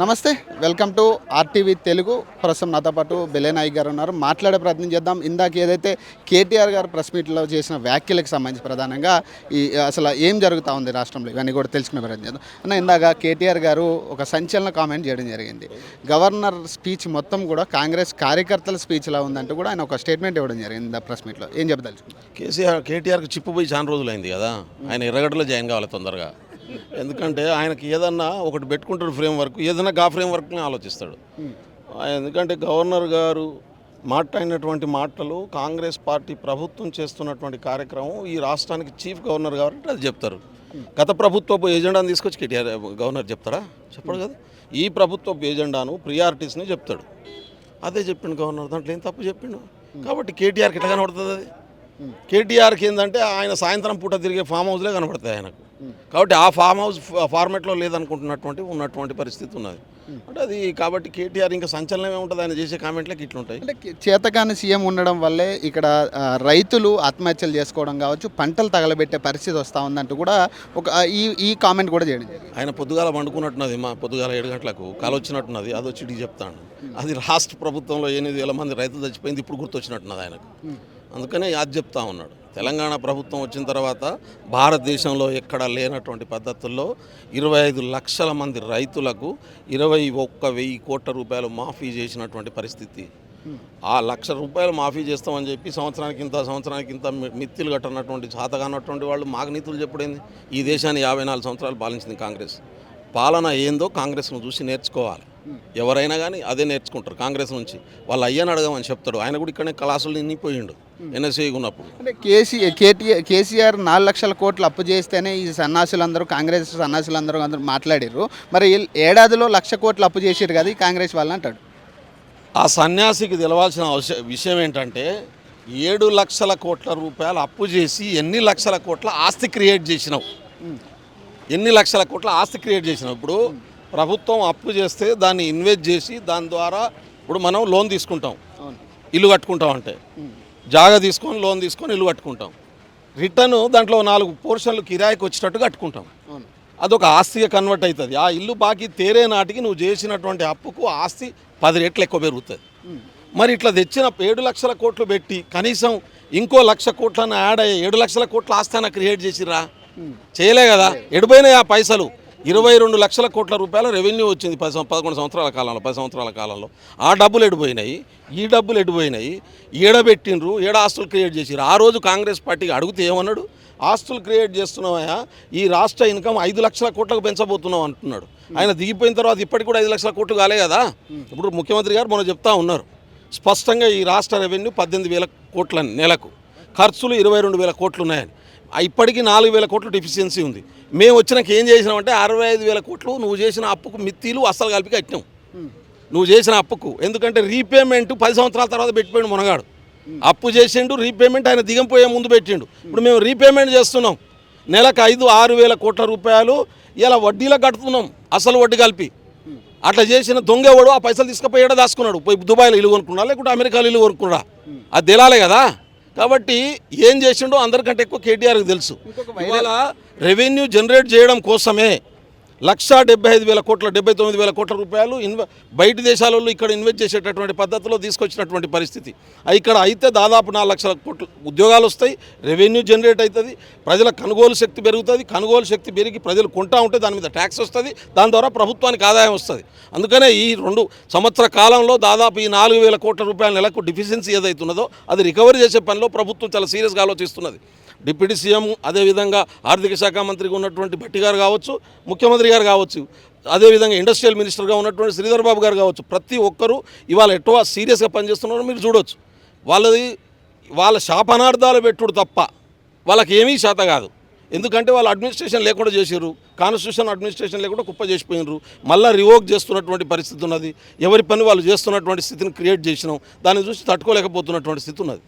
నమస్తే welcome to RTV Telugu. ప్రస్తుతం నాతో పాటు బెలేనాయక్ గారు ఉన్నారు. మాట్లాడే ప్రయత్నం చేద్దాం. ఇందాక ఏదైతే కేటీఆర్ గారు ప్రెస్ మీట్లో చేసిన వ్యాఖ్యలకు సంబంధించి ప్రధానంగా ఈ అసలు ఏం జరుగుతూ ఉంది రాష్ట్రంలో? ఇవన్నీ కూడా తెలుసుకునే ప్రయత్నం చేద్దాం. అన్న ఇందాక కేటీఆర్ గారు ఒక సంచలన కామెంట్ చేయడం జరిగింది. గవర్నర్ స్పీచ్ మొత్తం కూడా కాంగ్రెస్ కార్యకర్తల స్పీచ్లా ఉందంటూ కూడా ఆయన ఒక స్టేట్మెంట్ ఇవ్వడం జరిగింది ప్రెస్ మీట్లో. ఏం చెప్పదలుచుకున్నారు? కేసీఆర్ కేటీఆర్కి చిప్పుపోయి చాలా రోజులైంది కదా. ఆయన ఎర్రగడ్డలో జాయిన్ కావాలి తొందరగా. ఎందుకంటే ఆయనకి ఏదన్నా ఒకటి పెట్టుకుంటాడు ఫ్రేమ్ వర్క్ ఏదైనా గా ఫ్రేమ్ వర్క్ని ఆలోచిస్తాడు. ఆయన ఎందుకంటే గవర్నర్ గారు మాట్లాడినటువంటి మాటలు కాంగ్రెస్ పార్టీ ప్రభుత్వం చేస్తున్నటువంటి కార్యక్రమం ఈ రాష్ట్రానికి చీఫ్ గవర్నర్ కాబట్టి అది చెప్తారు. గత ప్రభుత్వపు ఏజెండాను తీసుకొచ్చి కేటీఆర్ గవర్నర్ చెప్తారా? చెప్పడు కదా. ఈ ప్రభుత్వపు ఎజెండాను ప్రియారిటీస్ని చెప్తాడు. అదే చెప్పిండు గవర్నర్ దాంట్లో ఏం తప్పు చెప్పిండు? కాబట్టి కేటీఆర్కి ఎట్లా కనబడుతుంది అది? కేటీఆర్కి ఏంటంటే ఆయన సాయంత్రం పూట తిరిగే ఫామ్ హౌస్లే కనబడతాయి ఆయనకు. కాబట్టి ఆ ఫామ్ హౌస్ ఫార్మేట్లో లేదనుకుంటున్నటువంటి ఉన్నటువంటి పరిస్థితి ఉన్నది. అంటే అది కాబట్టి కేటీఆర్ ఇంకా సంచలనమే ఉంటుంది ఆయన చేసే కామెంట్లకి ఇట్లుంటాయి. అంటే చేతకాని సీఎం ఉండడం వల్లే ఇక్కడ రైతులు ఆత్మహత్యలు చేసుకోవడం కావచ్చు పంటలు తగలబెట్టే పరిస్థితి వస్తూ ఉందంటూ కూడా ఒక ఈ ఈ కామెంట్ కూడా చేయడం ఆయన పొద్దుగాల వండుకున్నట్టున్నది మా పొద్దుగాల ఏడు గంటలకు కాలు వచ్చినట్టున్నది అది వచ్చి ఇటు చెప్తాను. అది రాష్ట్ర ప్రభుత్వంలో ఎనిమిది వేల మంది రైతులు చచ్చిపోయింది ఇప్పుడు గుర్తొచ్చినట్టున్నది ఆయనకు. అందుకనే అది చెప్తా ఉన్నాడు. తెలంగాణ ప్రభుత్వం వచ్చిన తర్వాత భారతదేశంలో ఎక్కడ లేనటువంటి పద్ధతుల్లో ఇరవై ఐదు లక్షల మంది రైతులకు ఇరవై ఒక్క వెయ్యి కోట్ల రూపాయలు మాఫీ చేసినటువంటి పరిస్థితి. ఆ లక్ష రూపాయలు మాఫీ చేస్తామని చెప్పి సంవత్సరానికి ఇంత సంవత్సరానికి ఇంత మి- మిత్తిలు కట్టనటువంటి చాతగానటువంటి వాళ్ళు మాకు నీతులు చెప్పుడైంది? ఈ దేశాన్ని యాభై నాలుగు సంవత్సరాలు పాలించింది కాంగ్రెస్. పాలన ఏందో కాంగ్రెస్ను చూసి నేర్చుకోవాలి. ఎవరైనా కానీ అదే నేర్చుకుంటారు కాంగ్రెస్ నుంచి. వాళ్ళు అయ్యని అడగమని చెప్తాడు. ఆయన కూడా ఇక్కడనే క్లాసులు నిండిపోయిండు. ఎన్ఎస్ఏ ఉన్నప్పుడు. అంటే కేసీ కేటీఆర్ కేసీఆర్ నాలుగు లక్షల కోట్లు అప్పు చేస్తేనే ఈ సన్నాసులందరూ కాంగ్రెస్ సన్నాసులందరూ అందరూ మాట్లాడారు మరి ఏడాదిలో లక్ష కోట్లు అప్పు చేసారు కదా ఈ కాంగ్రెస్ వాళ్ళు అంటాడు. ఆ సన్యాసికి తెలవాల్సిన విషయం ఏంటంటే ఏడు లక్షల కోట్ల రూపాయలు అప్పు చేసి ఎన్ని లక్షల కోట్ల ఆస్తి క్రియేట్ చేసినావు. ఎన్ని లక్షల కోట్ల ఆస్తి క్రియేట్ చేసినావు? ఇప్పుడు ప్రభుత్వం అప్పు చేస్తే దాన్ని ఇన్వెస్ట్ చేసి దాని ద్వారా ఇప్పుడు మనం లోన్ తీసుకుంటాం. ఇల్లు కట్టుకుంటాం అంటే. జాగా తీసుకొని లోన్ తీసుకొని ఇల్లు కట్టుకుంటాం. రిటర్న్ దాంట్లో నాలుగు పోర్షన్లు కిరాయికి వచ్చేటట్టు కట్టుకుంటాం. అదొక ఆస్తిగా కన్వర్ట్ అవుతుంది. ఆ ఇల్లు బాకీ తేరే నాటికి నువ్వు చేసినటువంటి అప్పుకు ఆస్తి పది రెట్లు ఎక్కువ పెరుగుతుంది. మరి ఇట్లా తెచ్చిన ఏడు లక్షల కోట్లు పెట్టి కనీసం ఇంకో లక్ష కోట్లను యాడ్ అయ్యే ఏడు లక్షల కోట్ల ఆస్థాన క్రియేట్ చేసిరా చేయలే కదా. ఎడిపోయినాయి ఆ పైసలు. ఇరవై రెండు లక్షల కోట్ల రూపాయల రెవెన్యూ వచ్చింది పది పదకొండు సంవత్సరాల కాలంలో పది సంవత్సరాల కాలంలో. ఆ డబ్బులు ఎడిపోయినాయి. ఈ డబ్బులు ఎడిపోయినాయి. ఏడబెట్టిండ్రు ఏడ ఆస్తులు క్రియేట్ చేసిరు ఆ రోజు కాంగ్రెస్ పార్టీకి అడిగితే ఏమన్నాడు? ఆస్తులు క్రియేట్ చేస్తున్నామయ్యా ఈ రాష్ట్ర ఇన్కమ్ ఐదు లక్షల కోట్లకు పెంచబోతున్నావు అంటున్నాడు. ఆయన దిగిపోయిన తర్వాత ఇప్పటికి కూడా ఐదు లక్షల కోట్లు కాలే కదా. ఇప్పుడు ముఖ్యమంత్రి గారు మనం చెప్తా ఉన్నారు. స్పష్టంగా ఈ రాష్ట్ర రెవెన్యూ పద్దెనిమిది వేల కోట్ల నెలకు ఖర్చులు ఇరవై రెండు వేల కోట్లు ఉన్నాయని. ఇప్పటికీ నాలుగు వేల కోట్లు డెఫిషియన్సీ ఉంది. మేము వచ్చినాక ఏం చేసినామంటే అరవై ఐదు వేల కోట్లు నువ్వు చేసిన అప్పుకు మిత్తిలు అస్సలు కలిపి కట్టినాం. నువ్వు చేసిన అప్పుకు. ఎందుకంటే రీపేమెంట్ పది సంవత్సరాల తర్వాత పెట్టిపోయాడు మునగాడు. అప్పు చేసిండు రీపేమెంట్ ఆయన దిగంపోయే ముందు పెట్టిండు. ఇప్పుడు మేము రీపేమెంట్ చేస్తున్నాం. నెలకు ఐదు ఆరు వేల కోట్ల రూపాయలు ఇలా వడ్డీలో కడుతున్నాం. అసలు వడ్డీ కలిపి. అట్లా చేసిన దొంగవాడు ఆ పైసలు తీసుకుపోయి దాచుకున్నాడు. పోయి దుబాయ్లో ఇల్లు కొనుక్కున్నా లేకుంటే అమెరికాలో ఇల్లు కొనుక్కున్నా అది తెలాలే కదా. కాబట్టి ఏం చేసిండో అందరికంటే ఎక్కువ కేటీఆర్కి తెలుసు. ఇవాళ రెవెన్యూ జనరేట్ చేయడం కోసమే లక్షా డెబ్బై ఐదు వేల కోట్ల డెబ్బై తొమ్మిది వేల కోట్ల రూపాయలు ఇన్వె బయట దేశాలలో ఇక్కడ ఇన్వెస్ట్ చేసేటటువంటి పద్ధతిలో తీసుకొచ్చినటువంటి పరిస్థితి. ఇక్కడ అయితే దాదాపు నాలుగు లక్షల కోట్ల ఉద్యోగాలు వస్తాయి రెవెన్యూ జనరేట్ అవుతుంది ప్రజల కొనుగోలు శక్తి పెరుగుతుంది కొనుగోలు శక్తి పెరిగి ప్రజలు కొంటా ఉంటే దాని మీద ట్యాక్స్ వస్తుంది దాని ద్వారా ప్రభుత్వానికి ఆదాయం వస్తుంది. అందుకనే ఈ రెండు సంవత్సర కాలంలో దాదాపు ఈ నాలుగు వేల కోట్ల రూపాయల నెలకు డిఫిషియన్సీ ఏదైతున్నదో అది రికవరీ చేసే పనిలో ప్రభుత్వం చాలా సీరియస్గా ఆలోచిస్తున్నది. డిప్యూటీ సీఎం అదేవిధంగా ఆర్థిక శాఖ మంత్రిగా ఉన్నటువంటి భట్టి గారు కావచ్చు ముఖ్యమంత్రి గారు కావచ్చు అదేవిధంగా ఇండస్ట్రియల్ మినిస్టర్గా ఉన్నటువంటి శ్రీధర్ బాబు గారు కావచ్చు ప్రతి ఒక్కరూ ఇవాళ ఎటువ సీరియస్గా పనిచేస్తున్నారో మీరు చూడవచ్చు వాళ్ళది వాళ్ళ శాపనార్థాలు పెట్టుడు తప్ప వాళ్ళకి ఏమీ శాత కాదు. ఎందుకంటే వాళ్ళు అడ్మినిస్ట్రేషన్ లేకుండా చేసారు కాన్స్టిట్యూషన్ అడ్మినిస్ట్రేషన్ లేకుండా కుప్ప చేసిపోయినారు మళ్ళీ రివోక్ చేస్తున్నటువంటి పరిస్థితి ఉన్నది ఎవరి పని వాళ్ళు చేస్తున్నటువంటి స్థితిని క్రియేట్ చేసినాం దాన్ని చూసి తట్టుకోలేకపోతున్నటువంటి స్థితి ఉన్నది.